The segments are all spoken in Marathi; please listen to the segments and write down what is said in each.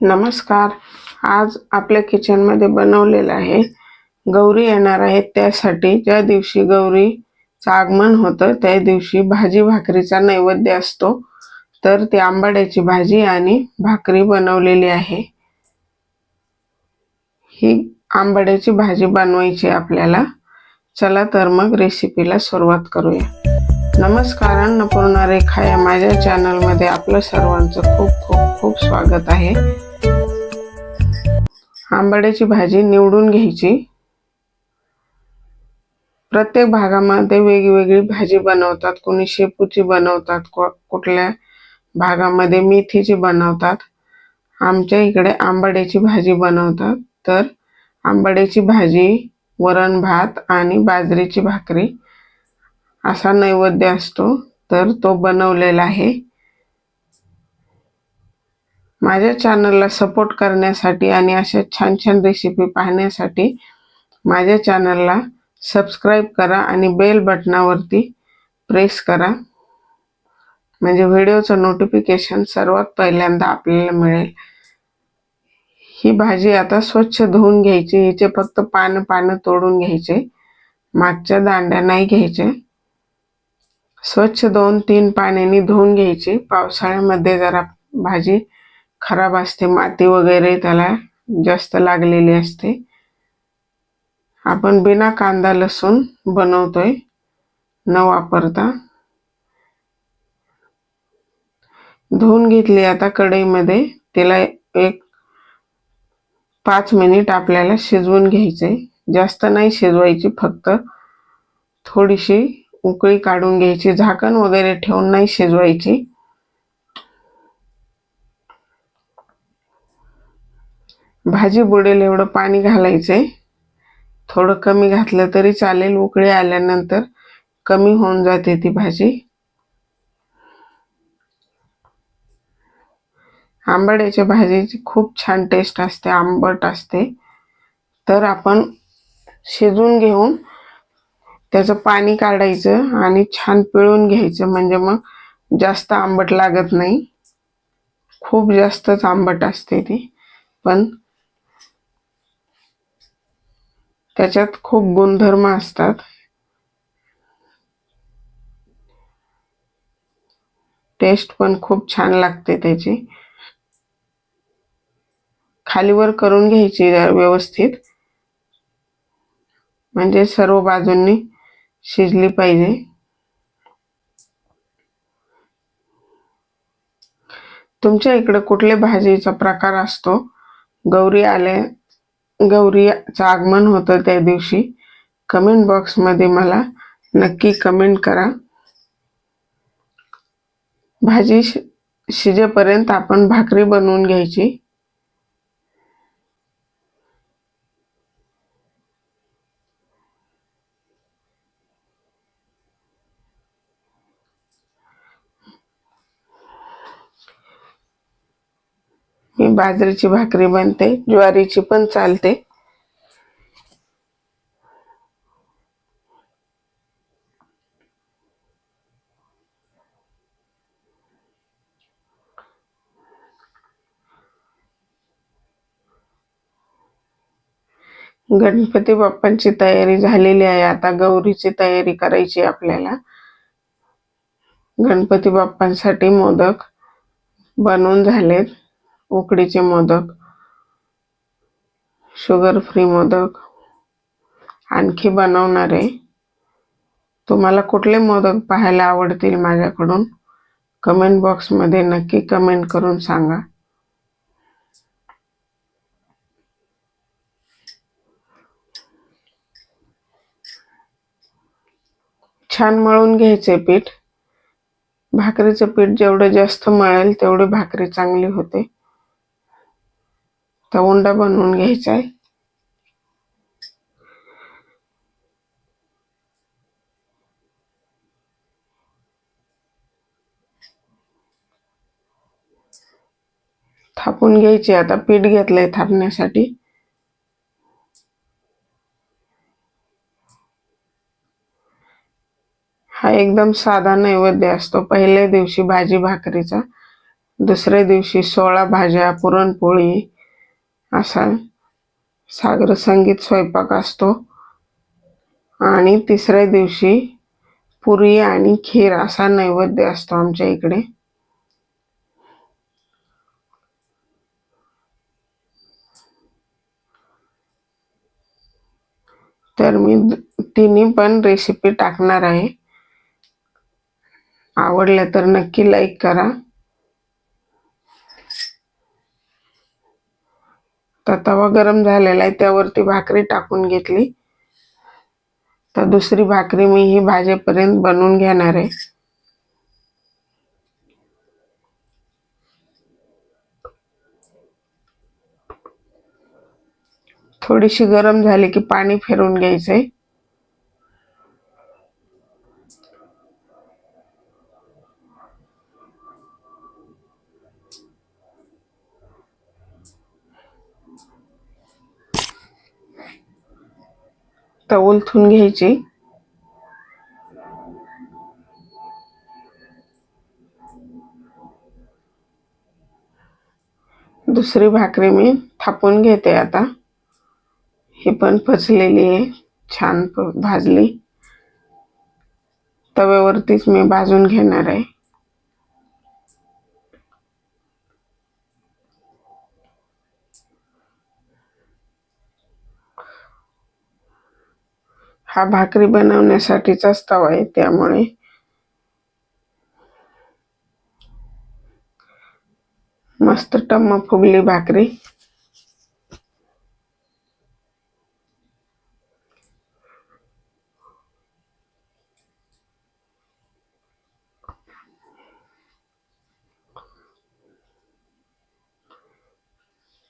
नमस्कार. आज आपल्या किचनमध्ये बनवलेलं आहे. गौरी येणार आहेत त्यासाठी. ज्या दिवशी गौरीचं आगमन होतं त्या दिवशी भाजी भाकरीचा नैवेद्य असतो. तर ती आंबाड्याची भाजी आणि भाकरी बनवलेली आहे. ही आंबाड्याची भाजी बनवायची आपल्याला. चला तर मग रेसिपीला सुरुवात करूया. नमस्कार अन्नपूर्णा रेखा या माझ्या चॅनलमध्ये आपलं सर्वांचं खूप खूप खूप स्वागत आहे. आंबाड्याची भाजी निवडून घ्यायची. प्रत्येक भागामध्ये वेगवेगळी भाजी बनवतात. कोणी शेपूची बनवतात को- कुठल्या भागामध्ये मेथीची बनवतात. आमच्या इकडे आंबाड्याची भाजी बनवतात. तर आंबाड्याची भाजी वरण भात आणि बाजरीची भाकरी असा नैवेद्य असतो. तर तो बनवलेला आहे. माझ्या चॅनलला सपोर्ट करण्यासाठी आणि अशा छान छान रेसिपी पाहण्यासाठी माझ्या चॅनलला सबस्क्राईब करा आणि बेल बटनावरती प्रेस करा. म्हणजे व्हिडिओचं नोटिफिकेशन सर्वात पहिल्यांदा आपल्याला मिळेल. ही भाजी आता स्वच्छ धुवून घ्यायची. हिचे फक्त पानं पानं तोडून घ्यायचे. मागच्या दांड्या नाही घ्यायचे. स्वच्छ दोन तीन पाण्याने धुवून घ्यायची. पावसाळ्यामध्ये जरा भाजी खराब असते माती वगैरे त्याला जास्त लागलेली असते. आपण बिना कांदा लसूण बनवतोय न वापरता. धुवून घेतली आता कढईमध्ये तिला एक पाच मिनिट आपल्याला शिजवून घ्यायचे जास्त नाही शिजवायची फक्त थोडीशी उकळी काढून घ्यायची. झाकण वगैरे ठेवून नाही शिजवायची. भाजी बुडेल एवढं पाणी घालायचं आहे थोडं कमी घातलं तरी चालेल उकळी आल्यानंतर कमी होऊन जाते ती भाजी. आंबाड्याच्या भाजीची खूप छान टेस्ट असते आंबट असते. तर आपण शिजून घेऊन त्याचं पाणी काढायचं आणि छान पिळून घ्यायचं म्हणजे मग जास्त आंबट लागत नाही. खूप जास्तच आंबट असते ती पण त्याच्यात खूप गुणधर्म असतात. टेस्ट पण खूप छान लागते त्याची. खालीवर करून घ्यायची व्यवस्थित. म्हणजे सर्व बाजूंनी शिजली पाहिजे. तुमच्या इकडे कुठले भाजीचा प्रकार असतो? गौरी आले गौरीचं आगमन होतं त्या दिवशी. कमेंट बॉक्समध्ये मला नक्की कमेंट करा. भाजी शिजेपर्यंत आपण भाकरी बनवून घ्यायची. बाजरीची भाकरी बनते ज्वारीची पण चालते. गणपती बाप्पांची तयारी झालेली आहे. आता गौरीची तयारी करायची आपल्याला. गणपती बाप्पांसाठी मोदक बनवून झालेत. उकडीचे मोदक शुगर फ्री मोदक. आणखी बनवणार आहे तुम्हाला कुठले मोदक पाहायला आवडतील माझ्याकडून कमेंट बॉक्समध्ये नक्की कमेंट करून सांगा. छान मळून घ्यायचे पीठ. भाकरीचं पीठ जेवढं जास्त मळेल तेवढी भाकरी चांगली होते. तर उंडा बनवून घ्यायचा आहे. थापून घ्यायची आता पीठ घेतलंय थापण्यासाठी. हा एकदम साधा नैवेद्य असतो. पहिल्या दिवशी भाजी भाकरीचा दुसऱ्या दिवशी सोळा भाज्या पुरणपोळी असा सागर संगीत स्वयंपाक असतो. आणि तिसऱ्या दिवशी पुरी आणि खीर असा नैवेद्य असतो आमच्या इकडे. तर मी तिन्ही पण रेसिपी टाकणार आहे. आवडल्या तर नक्की लाईक करा. तर तवा गरम झालेला आहे त्यावरती भाकरी टाकून घेतली. तर दुसरी भाकरी मी ही भाजेपर्यंत बनवून घेणार आहे. थोडीशी गरम झाली की पाणी फिरून घ्यायचंय. तर ओलथून घ्यायची. दुसरी भाकरी मी थापून घेते आता. ही पण फसलेली आहे छान भाजली. तव्यावरतीच मी भाजून घेणार आहे. हा भाकरी बनवण्यासाठीचाच तवा आहे त्यामुळे. मस्त टम्म फुगली भाकरी.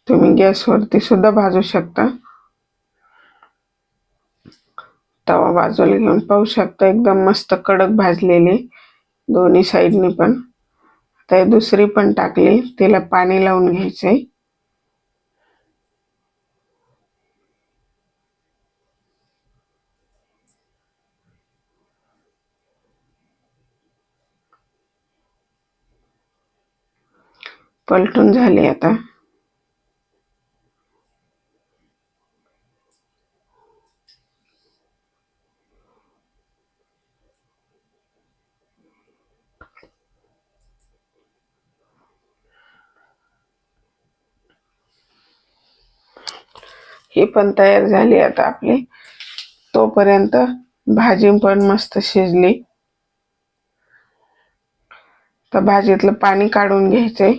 तुम्ही गॅसवरती सुद्धा भाजू शकता. तवा बाजूला घेऊन पाहू शकता एकदम मस्त कडक भाजलेली दोन्ही साईडनी पण. आता दुसरी पण टाकली तिला पाणी लावून घ्यायचंय. पलटून झाली आता. ही पण तयार झाली आता आपली. तोपर्यंत भाजी पण मस्त शिजली. तर भाजीतलं पाणी काढून घ्यायचंय.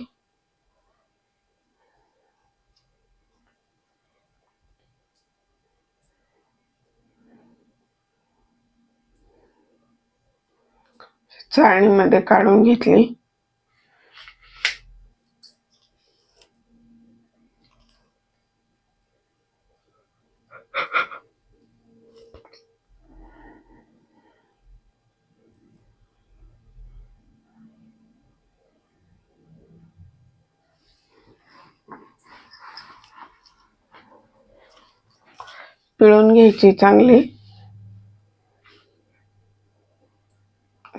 चाळणीमध्ये काढून घेतली पिळून घ्यायची चांगली.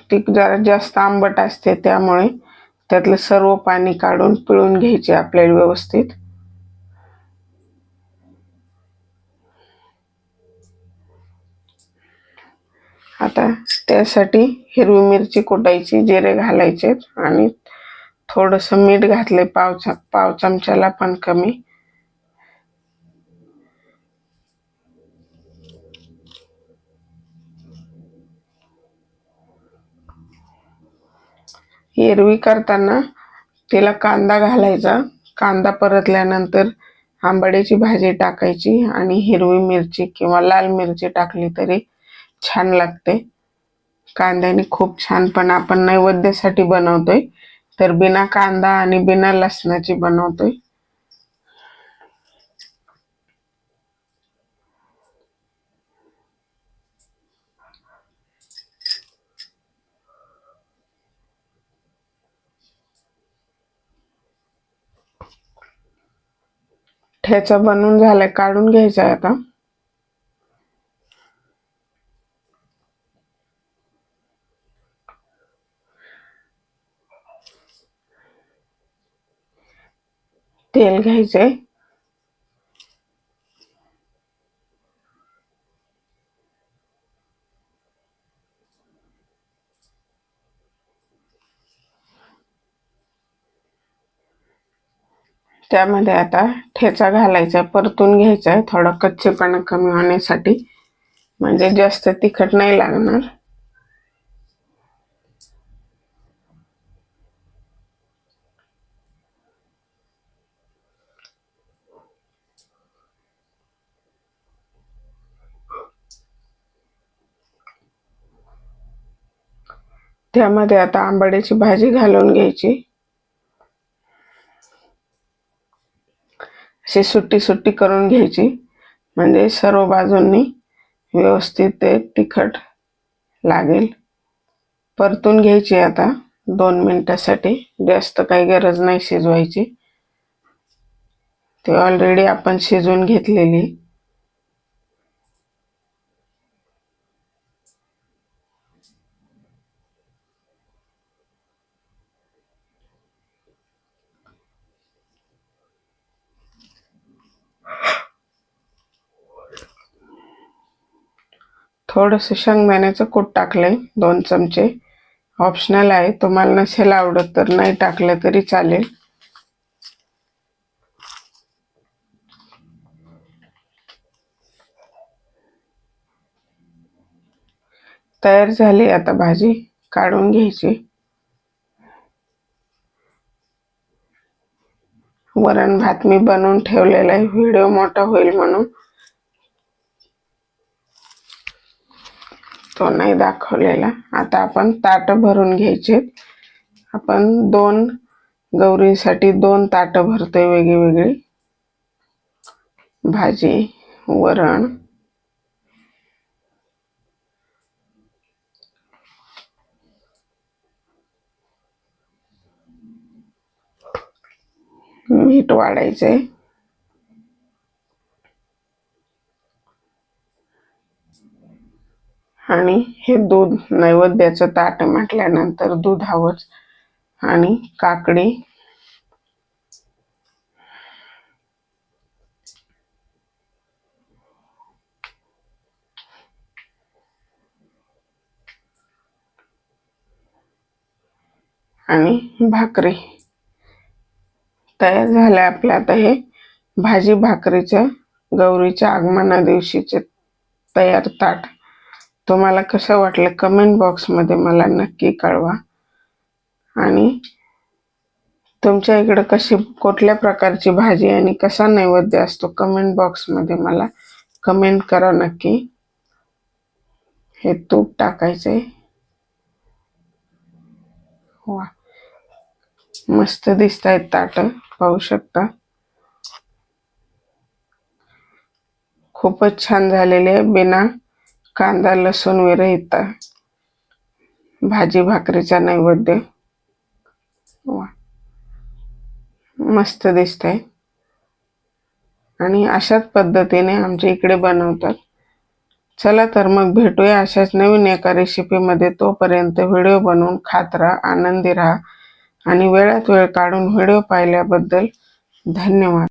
ती जरा जास्त आंबट असते त्यामुळे त्यातलं सर्व पाणी काढून पिळून घ्यायचे आपल्याला व्यवस्थित. आता त्यासाठी हिरवी मिरची कुटायची जिरे घालायचे आणि थोडंसं मीठ घातले पाव पाव चमच्याला पण कमी. एरवी करताना तिला कांदा घालायचा. कांदा परतल्यानंतर आंबाड्याची भाजी टाकायची आणि हिरवी मिरची किंवा लाल मिरची टाकली तरी छान लागते. कांद्याने खूप छान पण आपण नैवेद्यासाठी बनवतोय. तर बिना कांदा आणि बिना लसणाची बनवतोय. ह्याचा बनून झालाय काढून घ्यायचा आहे आता. तेल घ्यायचंय. त्यामध्ये आता ठेचा घालायचा परतून घ्यायचा आहे थोडा कच्चेपणा कमी होण्यासाठी. म्हणजे जास्त तिखट नाही लागणार. त्यामध्ये आता आंबाड्याची भाजी घालून घ्यायची. अशी सुट्टी सुट्टी करून घ्यायची. म्हणजे सर्व बाजूंनी व्यवस्थित ते तिखट लागेल. परतून घ्यायची आता दोन मिनटासाठी. जास्त काही गरज नाही शिजवायची. ते ऑलरेडी आपण शिजवून घेतलेली. थोडंसं शेंगदाण्याचं कूट टाकलंय दोन चमचे. ऑप्शनल आहे. तुम्हाला नसेल आवडत तर नाही टाकलं तरी चालेल. तयार झाली आता भाजी. काढून घ्यायची. वरण भात मी बनवून ठेवलेला आहे. व्हिडिओ मोठा होईल म्हणून. तो नाही दाखवलेला. आता आपण ताट भरून घ्यायचे. आपण दोन गौरीसाठी दोन ताट भरतोय वेगळी वेगळी भाजी वरण. मीठ वाढायचंय. आणि हे दूध नैवेद्याचं ताट म्हटल्यानंतर दूध हवंच. आणि काकडी. आणि भाकरी. तयार झाल्या आपल्या आता हे भाजी भाकरीचं गौरीच्या आगमना दिवशीचे तयार ताट. तुम्हाला कसं वाटलं? कमेंट बॉक्समध्ये मला नक्की कळवा. आणि तुमच्या इकडं कशी कुठल्या प्रकारची भाजी आणि कसा नैवेद्य असतो? कमेंट बॉक्समध्ये मला कमेंट करा नक्की. हे तूप टाकायचंय. वा. मस्त दिसत आहेत ताट पाहू शकता. खूपच छान झालेले बिना कांदा लसूण विरहित भाजी भाकरीचा नैवेद्य. वा. मस्त दिसत आहे आणि अशाच पद्धतीने आमच्या इकडे बनवतात. चला तर मग भेटूया अशाच नवीन एका रेसिपीमध्ये तोपर्यंत व्हिडिओ बनवून खात राहा आनंदी राहा. आणि वेळात वेळ काढून व्हिडिओ पाहिल्याबद्दल धन्यवाद.